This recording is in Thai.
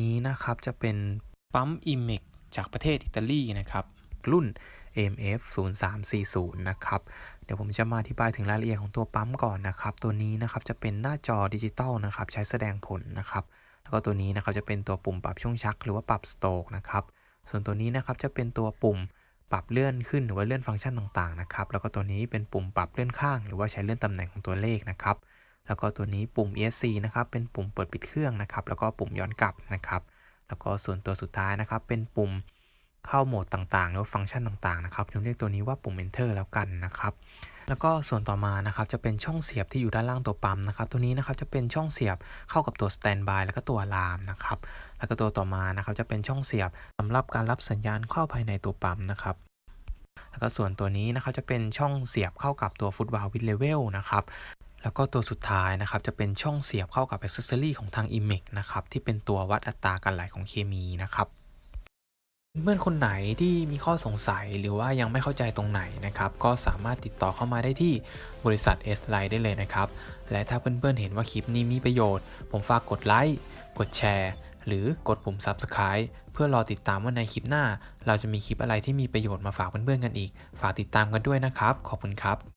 นี้นะครับจะเป็นปั๊ม i m e c จากประเทศอิตาลีนะครับรุ่น AMF 0340 นะครับ เดี๋ยวผมจะมาอธิบายถึงรายละเอียดของตัวปั๊มก่อนนะครับ ตัวนี้นะครับจะเป็นหน้าจอดิจิตอลนะครับ ใช้แสดงผลนะครับ แล้วก็ตัวนี้นะครับจะเป็นตัวปุ่มปรับช่วงชัก หรือว่าปรับสโตกนะครับ ส่วนตัวนี้นะครับจะเป็นตัวปุ่มปรับเลื่อนขึ้นหรือว่าเลื่อนฟังก์ชันต่างๆนะครับ แล้วก็ตัวนี้เป็นปุ่มปรับเลื่อนข้าง หรือว่าใช้เลื่อนตำแหน่งของตัวเลขนะครับ แล้วก็ตัวนี้ปุ่ม ESC นะครับ เป็นปุ่มเปิดปิดเครื่องนะครับ แล้วก็ปุ่มย้อนกลับนะครับ แล้วก็ส่วนตัวสุดท้ายนะครับ เป็นปุ่มเข้าโหมดต่างๆหรือว่าฟังก์ชันต่างๆนะครับผมเรียกตัวนี้ว่าปุ่ม Enter แล้วกันนะครับ แล้วก็ส่วนต่อมานะครับจะเป็นช่องเสียบที่อยู่ด้านล่างตัวปั๊มนะครับ ตัวนี้นะครับจะเป็นช่องเสียบเข้ากับตัว Standby แล้วก็ตัวลามนะครับ แล้วก็ตัวต่อมานะครับจะเป็นช่องเสียบสำหรับการรับสัญญาณเข้าภายในตัวปั๊มนะครับแล้วก็ส่วนตัวนี้นะครับจะเป็นช่องเสียบเข้ากับตัวฟุตบาลวิดเลเวลนะครับ แล้วก็ตัวสุดท้ายนะครับจะเป็นช่องเสียบเข้ากับอ c เซสซอรีของทาง i m e c นะครับที่เป็นตัววัดอัตราการไหลของเคมีนะครับเพื่อนคนไหนที่มีข้อสงสัยหรือว่ายังไม่เข้าใจตรงไหนนะครับ ก็สามารถติดต่อเข้ามาได้ที่บริษัท S l i ได้เลยนะครับ และถ้าเพื่อนๆเห็นว่าคลิปนี้มีประโยชน์ ผมฝากกดไลค์กดแชร์ หรือกดปุ่ม Subscribe เพื่อรอติดตามว่าในคลิปหน้า เราจะมีคลิปอะไรที่มีประโยชน์มาฝากเพื่อนๆกันอีก ฝากติดตามกันด้วยนะครับ ขอบคุณครับ